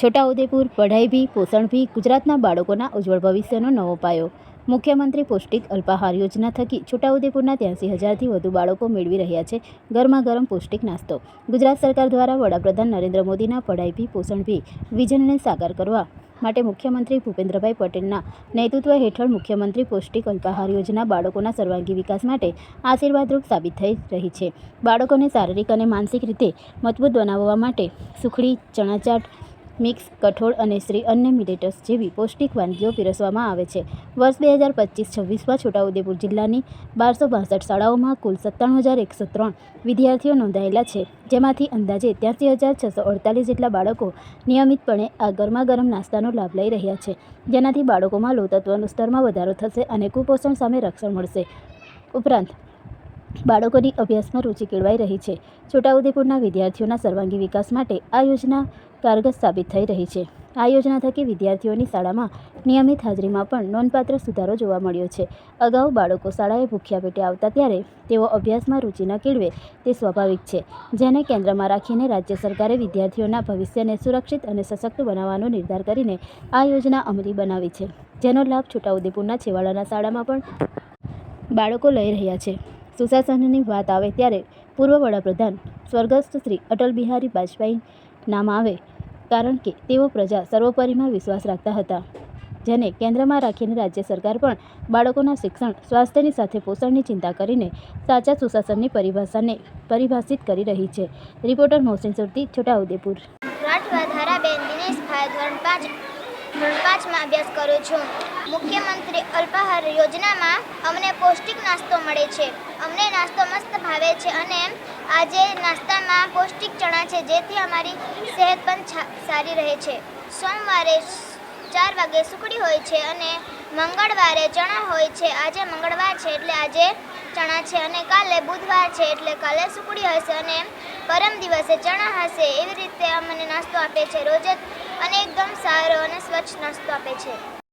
છોટાઉદેપુર પઢાઈ ભી, પોષણ ભી, ગુજરાતના બાળકોના ઉજ્જવળ ભવિષ્યનો નવો પાયો. મુખ્યમંત્રી પૌષ્ટિક અલ્પાહાર યોજના થકી છોટાઉદેપુરના ત્યાંસી હજારથી વધુ બાળકો મેળવી રહ્યા છે ગરમા ગરમ પૌષ્ટિક નાસ્તો. ગુજરાત સરકાર દ્વારા વડાપ્રધાન નરેન્દ્ર મોદીના પઢાઈ ભી, પોષણ ભી વિઝનને સાકાર કરવા માટે મુખ્યમંત્રી ભૂપેન્દ્રભાઈ પટેલના નેતૃત્વ હેઠળ મુખ્યમંત્રી પૌષ્ટિક અલ્પાહાર યોજના બાળકોના સર્વાંગી વિકાસ માટે આશીર્વાદરૂપ સાબિત થઈ રહી છે. બાળકોને શારીરિક અને માનસિક રીતે મજબૂત બનાવવા માટે સુખડી ચણા ચાટ મિક્સ, કઠોળ અને શ્રી અન્ય મિલેટસ જેવી પૌષ્ટિક વાનગીઓ પીરસવામાં આવે છે. વર્ષ બે હજાર પચીસ છવ્વીસમાં છોટાઉદેપુર જિલ્લાની બારસો બાસઠ શાળાઓમાં કુલ સત્તાણું હજાર એકસો ત્રણ વિદ્યાર્થીઓ નોંધાયેલા છે, જેમાંથી અંદાજે ત્યાંસી હજાર છસો અડતાલીસ જેટલા બાળકો નિયમિતપણે આ ગરમા ગરમ નાસ્તાનો લાભ લઈ રહ્યા છે, જેનાથી બાળકોમાં લોહતત્વનું સ્તરમાં વધારો થશે અને કુપોષણ સામે રક્ષણ મળશે. ઉપરાંત, બાળકોની અભ્યાસમાં રુચિ કેળવાઈ રહી છે. છોટાઉદેપુરના વિદ્યાર્થીઓના સર્વાંગી વિકાસ માટે આ યોજના કારગત સાબિત થઈ રહી છે. આ યોજના થકી વિદ્યાર્થીઓની શાળામાં નિયમિત હાજરીમાં પણ નોંધપાત્ર સુધારો જોવા મળ્યો છે. અગાઉ બાળકો શાળાએ ભૂખ્યા પેટે આવતા ત્યારે તેઓ અભ્યાસમાં રુચિ ન કેળવે તે સ્વાભાવિક છે. જેને કેન્દ્રમાં રાખીને રાજ્ય સરકારે વિદ્યાર્થીઓના ભવિષ્યને સુરક્ષિત અને સશક્ત બનાવવાનો નિર્ધાર કરીને આ યોજના અમલી બનાવી છે. જેનો લાભ છોટાઉદેપુરના છેવાડાના શાળામાં પણ બાળકો લઈ રહ્યા છે. સુશાસનની વાત આવે ત્યારે પૂર્વ વડાપ્રધાન સ્વર્ગસ્થ શ્રી અટલ બિહારી વાજપેયી નામ આવે કારણ કે તેઓ પ્રજા સર્વોપરીમાં વિશ્વાસ રાખતા હતા. જેને કેન્દ્રમાં રાખીને રાજ્ય સરકાર પણ બાળકોના શિક્ષણ, સ્વાસ્થ્યની સાથે પોષણની ચિંતા કરીને સાચા સુશાસનની પરિભાષાને પરિભાષિત કરી રહી છે. રિપોર્ટર મોહસિન સુરતી, છોટાઉદેપુર. ધારાબેન પાંચ પાંચમાં અભ્યાસ કરું છું. મુખ્યમંત્રી અલ્પાહાર યોજનામાં અમને પૌષ્ટિક નાસ્તો મળે છે. અમને નાસ્તો મસ્ત ભાવે છે અને આજે નાસ્તામાં પૌષ્ટિક ચણા છે, જેથી અમારી સેહત પણ સારી રહે છે. સોમવારે ચાર વાગે સુખડી હોય છે અને મંગળવારે ચણા હોય છે. આજે મંગળવાર છે એટલે આજે ચણા છે અને કાલે બુધવાર છે એટલે કાલે સુખડી હશે અને પરમ દિવસે ચણા હશે. એવી રીતે અમને નાસ્તો આપે છે. રોજ અને એકદમ સારો અને સ્વચ્છ નાસ્તો આપે છે.